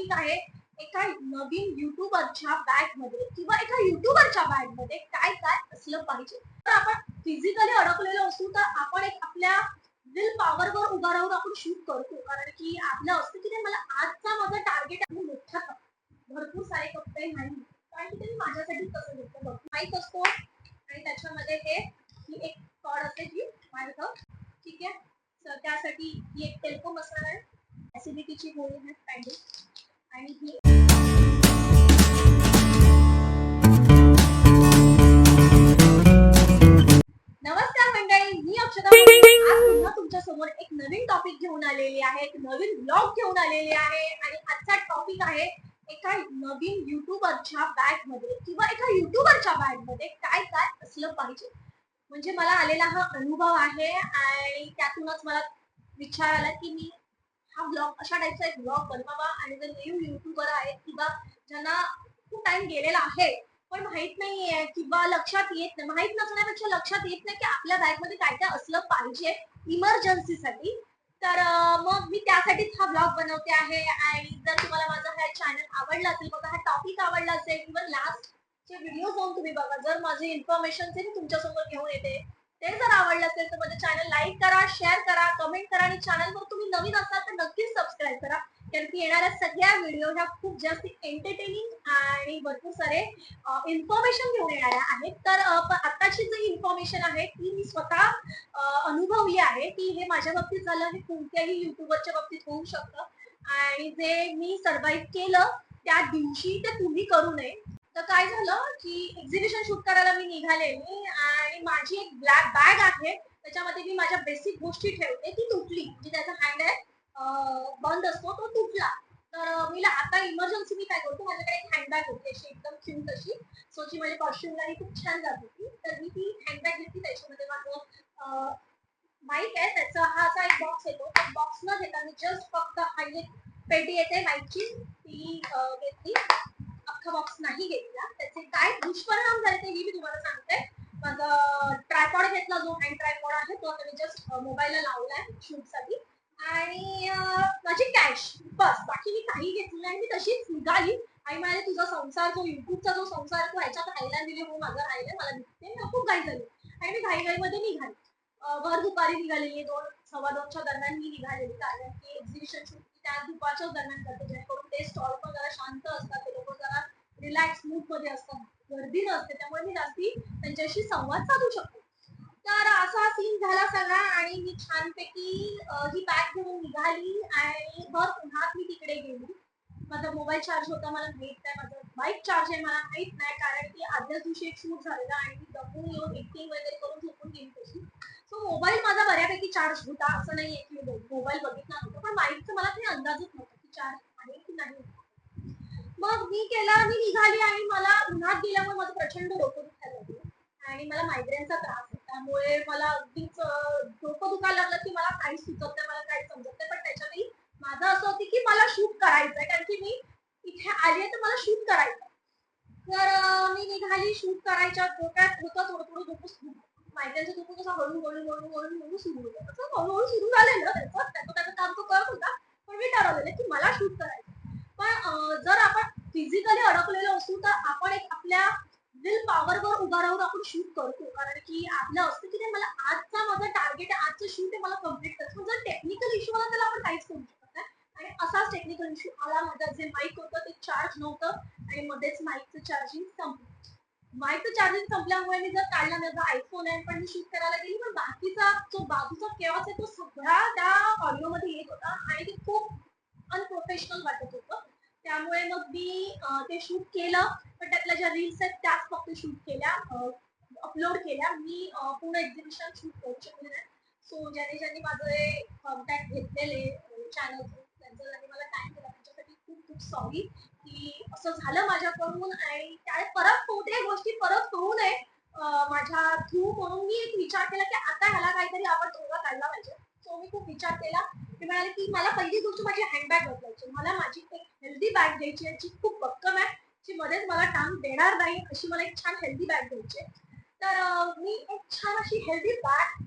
Topic आहे एका नवीन युट्यूबरच्या बॅगमध्ये किंवा एका युट्यूबरच्या बॅगमध्ये काय काय असलं पाहिजे. तर आपण फिजिकली अडकलेलो असू तर आपण एक आपल्या विल पॉवर वर उभा राहून आपण शूट करतो. कारण की आपलं असतं की नाही मला आजचा माझा टार्गेट आहे. मोठा भरपूर सारे कप्पे नाही. कारण की ते माझ्यासाठी कसं घेतलं बघ. माहीत असतो. आणि त्याच्यामध्ये हे ही एक कॉड असते जी मार्ग ठीक आहे? तर त्यासाठी ही एक टेल्को मसाला आहे. ऍसिडिटीची गोळी आहे पॅन्डी नमस्कार मंडळी मी अक्षता. तुमच्यासमोर एक नवीन टॉपिक घेऊन आलेली आहे. एक नवीन ब्लॉग घेऊन आलेली आहे. आणि आजचा टॉपिक आहे एका नवीन युट्यूबरच्या बॅगमध्ये किंवा एका युट्यूबरच्या बॅगमध्ये काय काय असलं पाहिजे. म्हणजे मला आलेला हा अनुभव आहे आणि त्यातूनच मला विचार आला की मी हा ब्लॉग अशा टाईपचा एक ब्लॉग बनवावा. आणि जे न्यू युट्यूबर आहेत किंवा ज्यांना खूप टाइम गेलेला आहे पण माहीत नाहीये किंवा लक्षात येत नाही माहीत नसण्यापेक्षा लक्षात येत नाही की आपल्या बॅगमध्ये काय काय असलं पाहिजे इमर्जन्सीसाठी तर मग मी त्यासाठीच हा ब्लॉग बनवते आहे. आणि जर तुम्हाला माझा हा चॅनल आवडला असेल बघा हा टॉपिक आवडला असेल किंवा लास्ट चे व्हिडिओ जाऊन तुम्ही बघा. जर माझे इन्फॉर्मेशन ते मी तुमच्यासमोर घेऊन येते ते जर आवडलं असेल तर माझं चॅनल लाईक करा शेअर करा कमेंट करा आणि चॅनलवर तुम्ही नवीन असाल तर नक्कीच सबस्क्राईब करा. कारण की येणाऱ्या सगळ्या व्हिडिओ ह्या खूप जास्त एंटरटेनिंग आणि भरपूर सारे इन्फॉर्मेशन घेऊन येणाऱ्या आहेत. तर आत्ताची आताची जी इन्फॉर्मेशन आहे ती मी स्वतः अनुभवली आहे की हे माझ्या बाबतीत झालं हे कोणत्याही युट्यूबरच्या बाबतीत होऊ शकतं. आणि जे मी सर्वाईव्ह केलं त्या दिवशी ते तुम्ही करू नये. तर काय झालं की एक्झिबिशन शूट करायला मी निघाले मी आणि माझी एक ब्लॅक बॅग आहे. त्याच्यामध्ये मी माझ्या बेसिक गोष्टी ठेवते. ती तुटली. म्हणजे त्याचा हँड आहे बंद असतो तो तुटला. तर मी आता इमर्जन्सी मी काय करतो माझ्याकडे एक हँडबॅग होती. अशी एकदम क्यूट अशी. सो जी माझ्या कॉस्ट्युमला खूप छान जात होती. तर मी ती हँडबॅग घेतली. त्याच्यामध्ये माझं माईक आहे. त्याचा हा असा एक बॉक्स येतो. त्या बॉक्स न घेता मी जस्ट फक्त हायलेट पेटी येते माईकची ती घेतली. अख्खा बॉक्स नाही घेतला. त्याचे काय दुष्परिणाम झाले ते मी तुम्हाला सांगते. माझा ट्रायपॉड घेतला जो हँड ट्रायपॉड आहे तो आता मी जस्ट मोबाईलला लावलाय शूटसाठी आणि माझी कॅश बस. बाकी मी काही घेतली नाही. मी तशीच निघाली. आणि मला तुझा संसार जो युट्यूबचा जो संसार तो ह्याच्यात राहायला दिली हो माझा राहिलंय. मला दिसते मला खूप घाई झाली आणि मी घाई घाईमध्ये निघाली. वर भर दुपारी निघालेली. दोन सव्वा दोनच्या दरम्यान मी निघालेली. कारण की एक्झिबिशन शूट त्या दुपारच्याच दरम्यान करते जेणेकरून ते स्टॉल पण जरा शांत असतात. ते लोक जरा रिलॅक्स मूडमध्ये असतात गर्दी नसते त्यामुळे मी जास्ती त्यांच्याशी संवाद साधू शकतो. तर असा सीन झाला सगळा आणि मी छानपैकी ही बॅग घेऊन निघाली आणि भर उन्हात मी तिकडे गेली. माझा मोबाईल चार्ज होता मला माहीत नाही माझं बाईक चार्ज आहे मला माहीत नाही कारण की आदल्याच दिवशी एक शूट झालेला आणि मी दमून येऊन एक्टिंग वगैरे करून झोपून गेली तशी. सो मोबाईल माझा बऱ्यापैकी चार्ज होता असं नाही आहे की मोबाईल बघितला नव्हता पण बाईकचं मला काही अंदाजच नव्हता की चार्ज आहे की नाही मग मी केला मी निघाली आणि मला उन्हात गेल्यामुळे माझं प्रचंड डोकं दुखायला लागलं. आणि मला मायग्रेनचा त्रास आहे त्यामुळे मला अगदीच डोकं दुखायला लागलं की मला काही सुचत नाही मला काही समजत नाही. पण त्याच्यावेळी माझं असं होतं की मला शूट करायचंय. कारण की मी इथे आली आहे तर मला शूट करायचं तर मी निघाली शूट करायच्या डोक्यात होतं थोडं थोडं डोकं मायग्रेनचं डोकं कसं हळू हळू हळू हळू हळू सुरू होतं. तसं हळूहळू सुरू झालेलं. त्याचं त्याचं त्याचं काम तो करत होता. पण मी ठरवलेलं की मला शूट करायचं फिजिकली अडकलेलो असू तर आपण एक आपल्या विल पॉवर वर उभा राहून आपण शूट करतो. कारण की आपलं असतं की नाही मला आजचा माझा टार्गेट आहे आजचं शूट आहे मला कंप्लीट करायचं. जर टेक्निकल इश्यू आला त्याला आपण काहीच करू शकत नाही. आणि असाच टेक्निकल इश्यू आला माझा. जे माईक होतं ते चार्ज नव्हतं. आणि मध्येच माईकचं चार्जिंग संपलं. माईकचं चार्जिंग संपल्यामुळे मी जर काढला माझा आयफोन आहे पण मी शूट करायला गेली पण बाकीचा जो बाजूचा केव्हाच आहे तो सगळा त्या ऑडिओमध्ये येत होता. आणि ते खूप अनप्रोफेशनल वाटत होतं. त्यामुळे मग मी ते शूट केलं. पण त्यातल्या ज्या रील्स आहेत त्याच फक्त शूट केल्या. अपलोड केल्या. मी पूर्ण एक्झिबिशन शूट करू शकले नाही सो ज्यांनी ज्यांनी माझे कॉन्टॅक्ट घेतलेले चॅनल त्यांचा ज्यांनी मला टाइम दिला त्यांच्यासाठी खूप खूप सॉरी की असं झालं माझ्याकडून आणि त्या परत कोणत्याही गोष्टी परत होऊ नये माझ्या थ्रू म्हणून मी एक विचार केला की आता ह्याला काहीतरी आपण तोडगा काढला पाहिजे. सो मी खूप विचार केला. ते म्हणाले की मला पहिली गोष्ट माझी हँडबॅग बदलायची मला माझी एक हेल्दी बॅग घ्यायची आहे जी खूप भक्कम आहे जी मध्येच मला टांग देणार नाही अशी मला एक छान हेल्दी बॅग घ्यायची आहे. तर मी एक छान अशी हेल्दी बॅग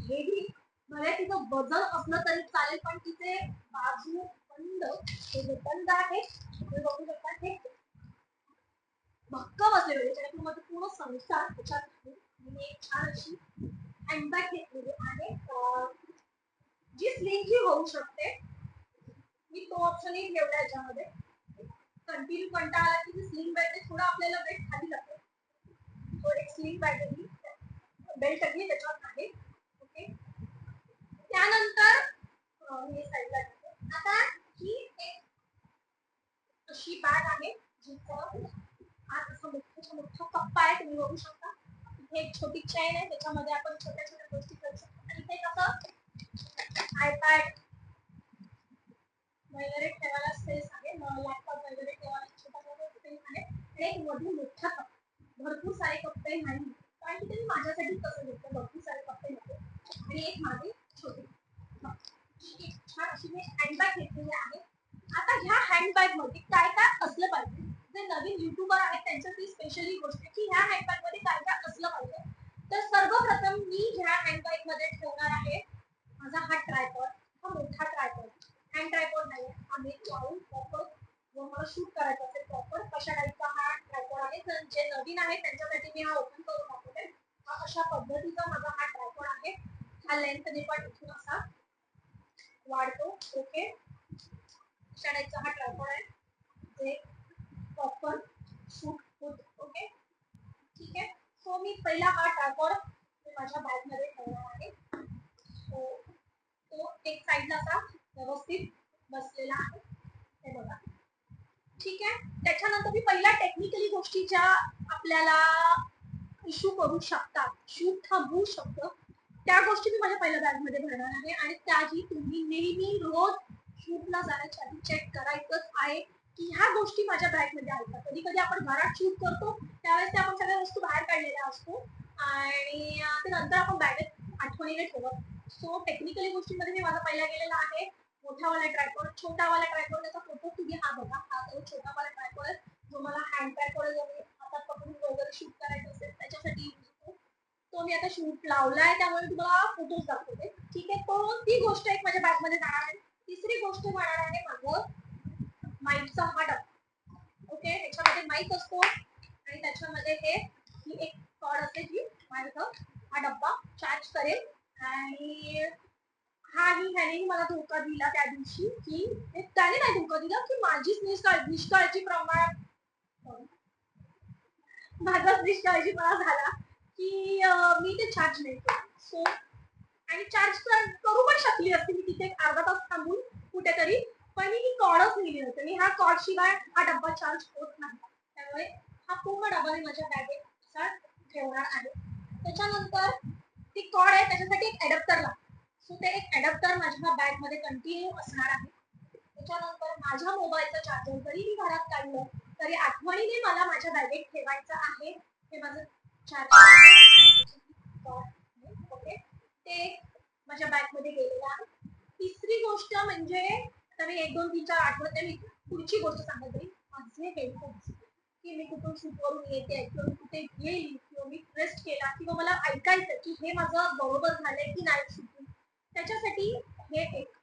हेवी मला तिचं वजन असलं तरी चालेल पण तिचे बाजू बंद. हे जे बंद आहे तुम्ही बघू शकता हे भक्कम असलेलं त्याच्यातून माझं पूर्ण संसार त्याच्यात मी एक छान अशी हँडबॅग घेतलेली आहे. जी स्लिंगची होऊ शकते मी तो ऑप्शनही ठेवला याच्यामध्ये कंटिन्यू कंटाळा आला की स्लिंग बॅग थोडं आपल्याला वेट खाली जाते तो एक स्लिंग आहे बेल्ट आहे त्याच्यात आहे ओके त्यानंतर अं, हे। साईडला. आता ही एक अशी बॅग आहे जिचं आत असं मोठा मोठा कप्पा आहे तुम्ही बघू शकता इथे एक छोटी चेन आहे त्याच्यामध्ये आपण छोट्या छोट्या गोष्टी करू शकतो आणि इथे कसं आयपॅड वगैरे ठेवायला स्पेस आहे लॅपटॉप वगैरे ठेवायला छोटा छोटा स्पेस आहे आणि एक मधून मोठा कप भरपूर सारे कप्पे नाही कारण की ते मी माझ्यासाठी कसं घेतलं भरपूर सारे कप्पे नको आणि एक माझे छोटे कप. अशी एक छान अशी मी हँडबॅग घेतलेली आहे आता ह्या हँडबॅगमध्ये काय काय असलं पाहिजे जे नवीन युट्यूबर आहेत त्यांच्यासाठी स्पेशली गोष्ट आहे की ह्या हँडबॅगमध्ये काय काय असलं पाहिजे तर सर्वप्रथम मी ह्या हँडबॅगमध्ये ठेवणार आहे माझा हा ट्रायपॉड हा मोठा ट्रायपॉड हँड ट्रायपॉड नाही आम्ही लावून प्रॉपर व मला शूट करायचं असेल प्रॉपर कशा टाईपचा हा ट्रायपॉड आहे तर जे नवीन आहे त्यांच्यासाठी मी हा ओपन करून दाखवते हा अशा पद्धतीचा माझा हा ट्रायपॉड आहे हा लेंथ पण असा वाढतो. ओके अशा टाईपचा हा ट्रायपॉड आहे. जे प्रॉपर शूट होत ओके ठीक आहे? सो मी पहिला हा ट्रायपॉड माझ्या बॅगमध्ये ठेवणार आहे. सो तो एक साईडला असा व्यवस्थित बसलेला आहे. हे बघा. ठीक आहे? त्याच्यानंतर मी पहिल्या टेक्निकली गोष्टी ज्या आपल्याला इश्यू करू शकतात शूट थांबवू शकतं. त्या गोष्टी मी माझ्या पहिल्या बॅगमध्ये भरणार आहे. आणि त्याही तुम्ही नेहमी रोज शूटला जाण्याच्या आधी चेक करायचंच आहे की ह्या गोष्टी माझ्या बॅगमध्ये आहेत का कधी कधी आपण घरात शूट करतो त्यावेळेस त्या आपण सगळ्या वस्तू बाहेर काढलेल्या असतो. आणि ते नंतर आपण बॅगेत आठवणीने ठेवत. सो टेक्निकली गोष्टींमध्ये मी माझा पहिला गेलेला आहे. मोठावाला ट्रायपॉड छोटावाला ट्रायपॉड त्याचा फोटो तुम्ही हा बघा. हा तो छोटावाला ट्रायपॉड जो मला हँड ट्रायपॉड जो हातात पकडून वगैरे शूट करायचं असेल त्याच्यासाठी तो मी आता शूट लावलाय त्यामुळे तुम्हाला फोटोज दाखवते. ठीक आहे? तो ती गोष्ट एक माझ्या बॅगमध्ये जाणार आहे. तिसरी गोष्ट जाणार आहे माझं माईकचा हा डब्बा ओके? त्याच्यामध्ये माईक असतो. आणि त्याच्यामध्ये हे ही एक कॉड असते जी माझं हा डब्बा चार्ज करेल. आणि हा ही ह्याने मला धोका दिला त्या दिवशी की त्याने नाही धोका दिला की माझीच निष्काळ निष्काळजी प्रमाण माझाच निष्काळजीपणा झाला. की मी ते चार्ज नाही केलं सो आणि चार्ज करू पण शकली असती मी तिथे अर्धा तास थांबून कुठेतरी पण मी ही कॉर्डच नेली होती आणि ह्या कॉर्ड शिवाय हा डब्बा चार्ज होत नाही. त्यामुळे हा पूर्ण डब्बा मी माझ्या बॅगेत ठेवणार आहे. त्याच्यानंतर ती कॉर्ड आहे त्याच्यासाठी एक अडॅप्टर लागतो. सो ते एक अडॅप्टर माझ्या बॅगमध्ये कंटिन्यू असणार आहे. त्याच्यानंतर माझ्या मोबाईलचं चार्जर जरी मी घरात काढलं तरी आठवणीने मला माझ्या बॅगेत ठेवायचं आहे. हे माझं ओके ते माझ्या बॅगमध्ये गेलेलं आहे. तिसरी गोष्ट म्हणजे आता मी एक दोन तीन चार आठवते मी पुढची गोष्ट सांगत तरी माझे हेडफोन्स की मी कुठून शूटवरून येते किंवा मी कुठे गेली किंवा मी रेस्ट केला किंवा मला ऐकायचं की हे माझं बरोबर झालंय की नाही शूटिंग त्याच्यासाठी हे एक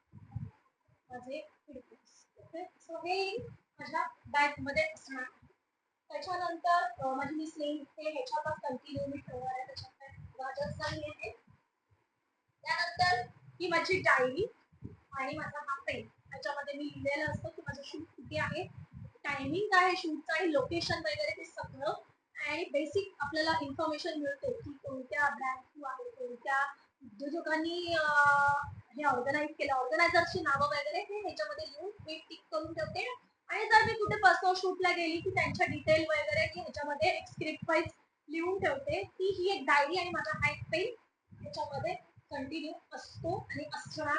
माझे हेडफोन्स ओके सो हे माझ्या बॅगमध्ये असणार. त्याच्यानंतर माझी म्हणजे मी स्लिंग हे ह्याच्यातच कंटिन्यू मी ठेवणार आहे त्याच्यात वाजत नाही आहे त्यानंतर ही माझी डायरी आणि माझा हा पेन त्याच्यामध्ये मी लिहिलेलं असतं की माझं शूट कुठे आहे टायमिंग काय आहे शूटचं आणि लोकेशन वगैरे ते सगळं. आणि बेसिक आपल्याला इन्फॉर्मेशन मिळते की कोणत्या ब्रँड थ्रू आहे कोणत्या उद्योजकांनी हे ऑर्गनाईज केलं. ऑर्गनायझरची नावं वगैरे हे ह्याच्यामध्ये लिहून मी टिक करून ठेवते. आणि जर मी कुठे पर्सनल शूटला गेली की त्यांच्या डिटेल वगैरे मी ह्याच्यामध्ये एक स्क्रिप्ट वाईज लिहून ठेवते. ती ही एक डायरी आणि माझा हा एक पेन ह्याच्यामध्ये कंटिन्यू असतो आणि असणार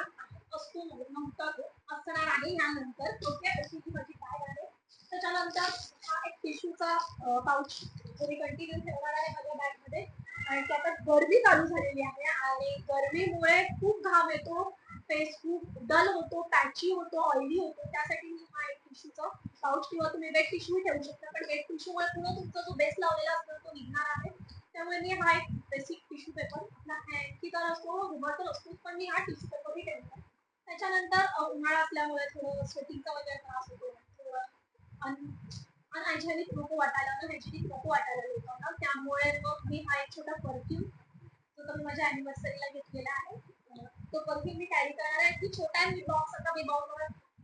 असतो म्हणजे नव्हता तो असणार आहे यानंतर. ओके अशी ही माझी बॅग आहे. त्याच्यानंतर हा एक टिश्यूचा पाऊच मी कंटिन्यू ठेवणार आहे माझ्या बॅगमध्ये आणि की आता गरमी चालू झालेली आहे आणि गरमीमुळे खूप घाम येतो. फेस खूप डल होतो पॅची होतो ऑइली होतो. त्यासाठी मी हा एक टिश्यूचा पाऊच किंवा तुम्ही वेट टिश्यू ठेवू शकता. पण वेट टिश्यूमुळे पूर्ण तुमचा जो बेस लावलेला असतो तो निघणार आहे. त्यामुळे मी हा एक बेसिक टिश्यू पेपर आपला हँकी तर असतो रुमाल तर असतोच पण मी हा टिश्यू पेपरही ठेवतो त्याच्यानंतर उन्हाळा असल्यामुळे थोडं स्वेटिंगचा वगैरे त्रास होतो. थोडं अनहायजेनिक नको वाटायला हायजेनिक नको वाटायला लोकांना त्यामुळे मग मी हा एक छोटा परफ्यूम जो तो माझ्या अॅनिव्हर्सरीला घेतलेला आहे तो परफ्यूम मी कॅरी करणार आहे. की छोटा मी बॉक्स आता मी बॉक्स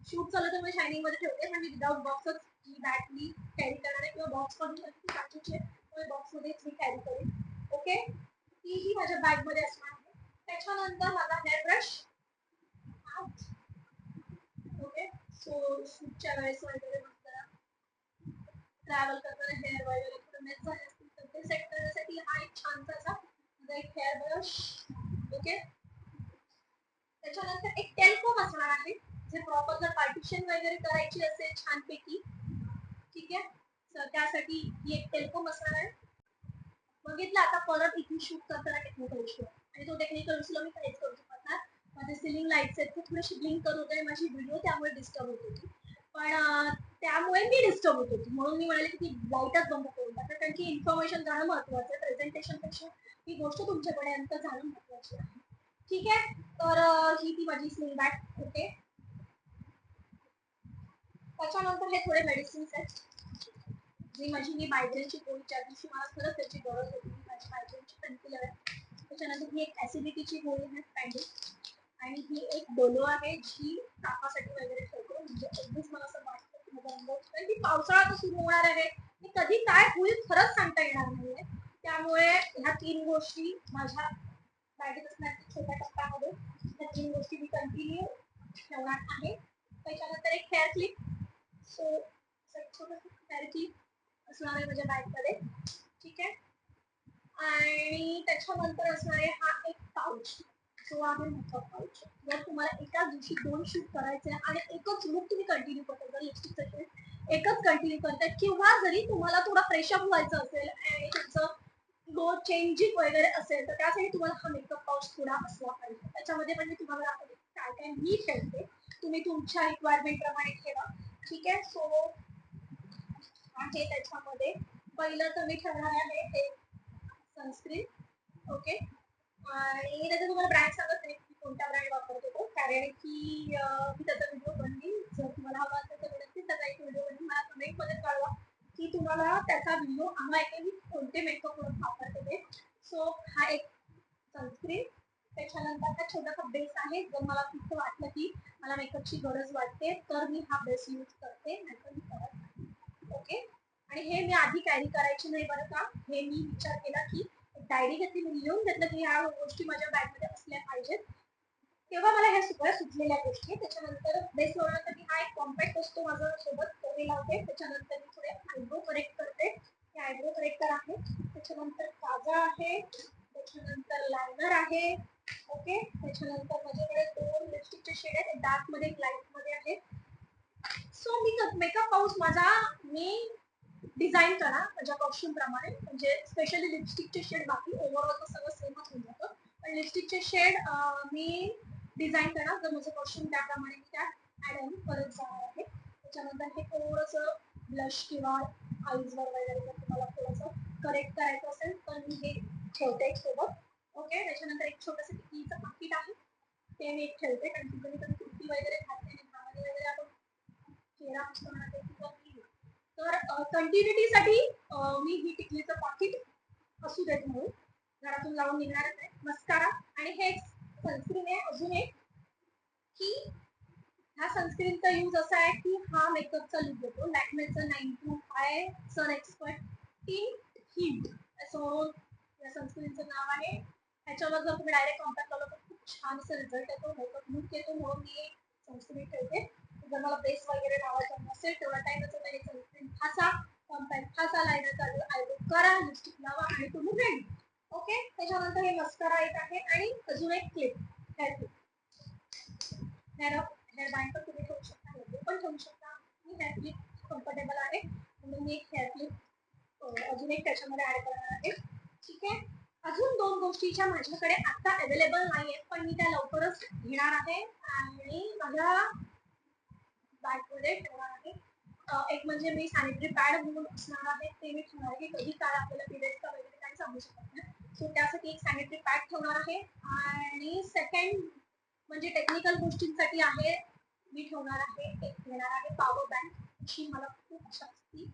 शूट चालू तर मी शायनिंगमध्ये ठेवते. आणि विदाउट बॉक्सच ही बॅग मी कॅरी करणार आहे किंवा बॉक्स पण बाकीचे बॉक्स मध्येच मी कॅरी करेन ओके तीही माझ्या बॅगमध्ये असणार आहे. त्याच्यानंतर माझा हेअर ब्रश ओके सो शूटच्या वेळेस वगैरे ट्रॅव्हल करताना हेअर वगैरे थोडं मेस झाले असतील तर ते सेट करण्यासाठी हा एक छानसा असा माझा एक हेअर ब्रश ओके त्याच्यानंतर एक टेल्को असणार आहे. जे प्रॉपर जर पार्टिशन वगैरे करायची असेल छानपैकी ठीक आहे? तर त्यासाठी ही एक टेल्को असणार आहे. बघितलं आता परत इथे शूट करताना टेक्निकल इश्यू आणि तो टेक्निकल इश्यूला मी काहीच करू शकत नाही. माझे सिलिंग लाईट्स आहेत ते थोडेसे ब्लिंक करत होते माझी व्हिडिओ त्यामुळे डिस्टर्ब होत होती. पण त्यामुळे मी डिस्टर्ब होत होती. म्हणून मी म्हणाले की ती लाईटच बंद करून टाका. कारण की इन्फॉर्मेशन जाणं महत्वाचं आहे. प्रेझेंटेशनपेक्षा ही गोष्ट तुमच्यापर्यंत जाणं महत्वाची आहे. ठीक आहे? तर ही ती माझी स्लिंग बॅग होते. त्याच्यानंतर हे थोडे मेडिसिन्स आहेत. जी माझी मी मायग्रेनची गोळी ज्या दिवशी मला खरंच त्याची गरज होती मी माझी मायग्रेनची पेनकिलर आहे त्याच्यानंतर ही एक ऍसिडिटीची गोळी आहे पॅन्डिक आणि ही एक डोलो आहे जी तापासाठी वगैरे ठेवतो. म्हणजे अगदीच मला असं वाटतं की माझा अनुभव कारण की पावसाळा तर सुरू होणार आहे. मी कधी काय होईल खरंच सांगता येणार नाहीये. त्यामुळे ह्या तीन गोष्टी माझ्या बॅगेत असणार छोट्या टप्प्यामध्ये. ह्या तीन गोष्टी मी कंटिन्यू ठेवणार आहे. त्याच्यानंतर एक हेअर क्लिप सो छोटंसं हेअर असणार आहे माझ्या बॅगमध्ये ठीक आहे? आणि त्याच्यानंतर असणार आहे हा एक पाऊच जो आहे मोठा पाऊच जर तुम्हाला एकाच दिवशी दोन शूट करायचे आणि एकच लुक तुम्ही कंटिन्यू करता जर लिपस्टिकचं शेड एकच कंटिन्यू करताय किंवा जरी तुम्हाला थोडा फ्रेशअप व्हायचं असेल आणि तुमचं लो चेंजिंग वगैरे असेल तर त्यासाठी तुम्हाला हा मेकअप पाऊच थोडा असला पाहिजे. त्याच्यामध्ये पण मी तुम्हाला दाखवते काय काय मी ठेवते तुम्ही तुमच्या रिक्वायरमेंट प्रमाणे ठेवा. ठीक आहे? सो आहे त्याच्यामध्ये. पहिलं तर मी ठेवणार आहे हे सनस्क्रीन ओके आणि त्याचा तुम्हाला ब्रँड सांगत नाही की कोणता ब्रँड वापरतो तो. कारण की मी त्याचा व्हिडिओ बनली जर तुम्हाला हवा असेल तर नक्कीच त्याचा एक व्हिडिओ बनवून. मला कमेंटमध्ये कळवा की तुम्हाला त्याचा व्हिडिओ हवा आहे की मी कोणते मेकअप प्रोडक्ट वापरते ते. सो हा एक सनस्क्रीन त्याच्यानंतर हा छोटासा बेस आहे. जर मला तिथं वाटलं की मला मेकअपची गरज वाटते तर मी हा बेस यूज करते नाहीतर मी करत नाही. ओके आणि हे मी आधी कॅरी करायची नाही बरं का. हे मी विचार केला की डायरी घेतली मी लिहून घेतलं की ह्या गोष्टी माझ्या बॅगमध्ये असल्या पाहिजेत. तेव्हा मला ह्या सगळ्या सुचलेल्या गोष्टी. त्याच्यानंतर बेस मी हा एक कॉम्पॅक्ट असतो माझा सोबत तो मी लावते. त्याच्यानंतर मी थोडे आयब्रो करेक्ट करते. हे आयब्रो करेक्टर आहे. त्याच्यानंतर काजा आहे. त्याच्यानंतर लायनर आहे. ओके त्याच्यानंतर माझ्याकडे दोन लिपस्टिकचे शेड आहेत. डार्कमध्ये एक लाइटमध्ये आहे सो मी मेकअप पाऊस माझा मी डिझाईन करा माझ्या कॉस्ट्युम प्रमाणे. म्हणजे स्पेशली लिपस्टिकचे शेड बाकी. ओव्हरऑल तर सगळं सेमच होऊन जातं. पण लिपस्टिकचे शेड मी डिझाईन करा. जर माझं कॉस्ट्युम त्याप्रमाणे मी त्यात ऍड ऑन करत जाणार आहे. त्याच्यानंतर हे थोडंसं ब्लश किंवा आईजवर वगैरे जर तुम्हाला थोडंसं करेक्ट करायचं असेल तर मी हे ठेवते सोबत ओके त्याच्यानंतर एक छोटंसं टिकलीचं पाकिट आहे. ते मी एक ठेवते. कारण की कधी कधी कुट्टी वगैरे खाते आणि भावाने वगैरे आपण चेहरा असतो म्हणा ते किंवा तर कंटिन्युटीसाठी मी ही टिकलीचं पाकिट असू देत म्हणून घरातून लावून निघणारच आहे. मस्कारा. आणि हे सनस्क्रीन आहे. अजून एक की ह्या सनस्क्रीनचा यूज असा आहे की हा मेकअपचा लुक देतो लॅकमेचा nine to five sun expert टीन हीट असं या सनस्क्रीनचं नाव आहे ह्याच्यावर जर तुम्ही डायरेक्ट कॉन्टॅक्ट केला तर खूप छान असं रिझल्ट येतो. मेकअप लुक येतो म्हणून मी सनस्क्रीन ठेवते. जर मला बेस वगैरे लावायचा नसेल तेवढा टाइम असेल तर सनस्क्रीन फासा कॉम्पॅक्ट फासा लायनर चालू आयब्रो करा. लिपस्टिक लावा आणि तुम्ही रेडी ओके त्याच्यानंतर हे मस्करा एक आहे आणि अजून एक clip hair clip hair hair band पण तुम्ही ठेवू शकता. हे पण ठेवू शकता. मी हेअर क्लिप कम्फर्टेबल आहे. म्हणून मी एक हेअर क्लिप अजून एक त्याच्यामध्ये ऍड करणार आहे. ठीक आहे? अजून दोन गोष्टी ज्या माझ्याकडे आता अवेलेबल नाही आहेत पण मी त्या लवकरच घेणार आहे. आणि माझ्या बॅगमध्ये ठेवणार आहे. एक म्हणजे मी सॅनिटरी पॅड म्हणून असणार आहे. ते मी ठेवणार आहे. की कधी काय आपल्याला पिरियडचा वगैरे काही सांगू शकत नाही. सो त्यासाठी एक सॅनिटरी पॅड ठेवणार आहे. आणि सेकंड म्हणजे टेक्निकल गोष्टींसाठी आहे मी ठेवणार आहे. एक घेणार आहे पॉवर बँक जी मला खूप जास्ती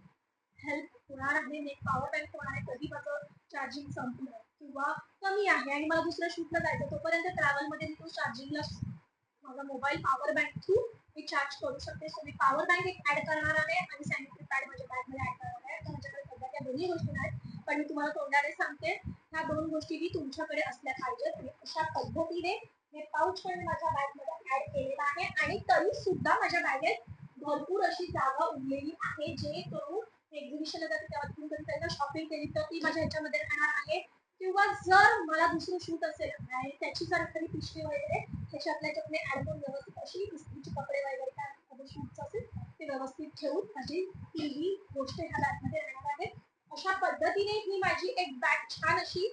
हेल्प होणार आहे. मी पॉवर बँक होणार आहे. कधी माझं चार्जिंग संपलं किंवा कमी आहे. आणि मला दुसऱ्या शूटला जायचं तोपर्यंत ट्रॅव्हलमध्ये मी तो चार्जिंगला माझा मोबाईल पॉवर बँक थ्रू मी चार्ज करू शकते. सो मी पॉवर बँक एक ऍड करणार आहे आणि सॅनिटरी पॅड माझ्या बॅगमध्ये ऍड करणार आहे. तर माझ्याकडे सध्या त्या दोन्ही गोष्टी आहेत पण मी तुम्हाला तोंडाने सांगते ह्या दोन गोष्टी तुमच्याकडे असल्या पाहिजेत. आणि अशा पद्धतीने हे पाऊच पण माझ्या बॅगमध्ये ऍड केलेलं आहे. आणि तरी सुद्धा माझ्या बॅगेत भरपूर अशी जागा उरलेली आहे जे करून एक्झिबिशनला जाते तेव्हा तुम्ही कधी त्यांना शॉपिंग केली तर ती माझ्या ह्याच्यामध्ये राहणार आहे. किंवा जर मला दुसरं शूट असेल आणि त्याची जर एखादी पिशवी वगैरे त्याच्यातल्या त्यातले ऍड करून व्यवस्थित अशी इस्त्रीचे कपडे वगैरे काय एखादं शूटचं असेल ते व्यवस्थित ठेवून माझी ती ही गोष्ट ह्या बॅगमध्ये राहणार आहे. अशा पद्धतीने ही माझी एक बॅग छान अशी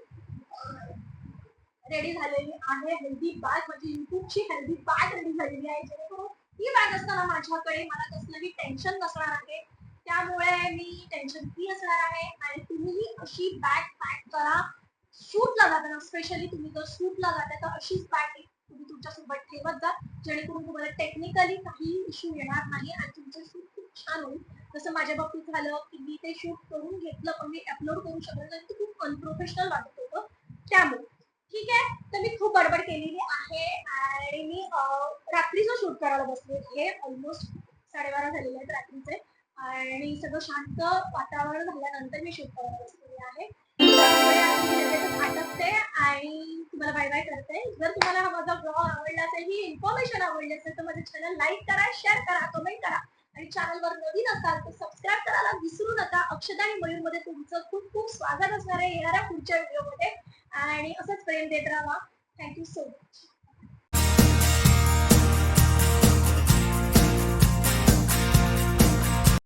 रेडी झालेली आहे. हेल्दी बॅग म्हणजे युट्यूबची हेल्दी बॅग रेडी झालेली आहे. जेणेकरून ही बॅग असताना माझ्याकडे मला कसलंही टेन्शन नसणार आहे. त्यामुळे मी टेन्शन फ्री असणार आहे. आणि तुम्हीही अशी बॅग पॅक करा. शूटला जाताना स्पेशली तुम्ही जर सूटला जाता तर अशीच बॅग तुम्ही तुमच्यासोबत ठेवत जा जेणेकरून तुम्हाला टेक्निकली काही इश्यू येणार नाही आणि तुमचं शूट खूप छान होईल. जसं माझ्या बाबतीत झालं की मी ते शूट करून घेतलं पण मी अपलोड करू शकलं नाही ते खूप अनप्रोफेशनल वाटत होतं. त्यामुळे ठीक आहे? तर मी खूप बडबड केलेली आहे आणि मी रात्री रात्रीचं शूट करायला बसले. हे ऑलमोस्ट साडेबारा झालेले आहेत रात्रीचे. आणि सगळं शांत वातावरण झाल्यानंतर मी शूट करायला बसलेली आहे. आटपते आणि तुम्हाला बाय बाय करते. जर तुम्हाला हा माझा ब्लॉग आवडला असेल ही इन्फॉर्मेशन आवडली असेल तर माझं चॅनल लाईक करा शेअर करा कमेंट करा. आणि चॅनलवर नवीन असाल तर सबस्क्राईब करायला विसरू नका. अक्षता आणि मयूरमध्ये तुमचं खूप खूप स्वागत असणार आहे येणाऱ्या पुढच्या व्हिडिओमध्ये आणि असंच प्रेम देत राहा. Thank you so much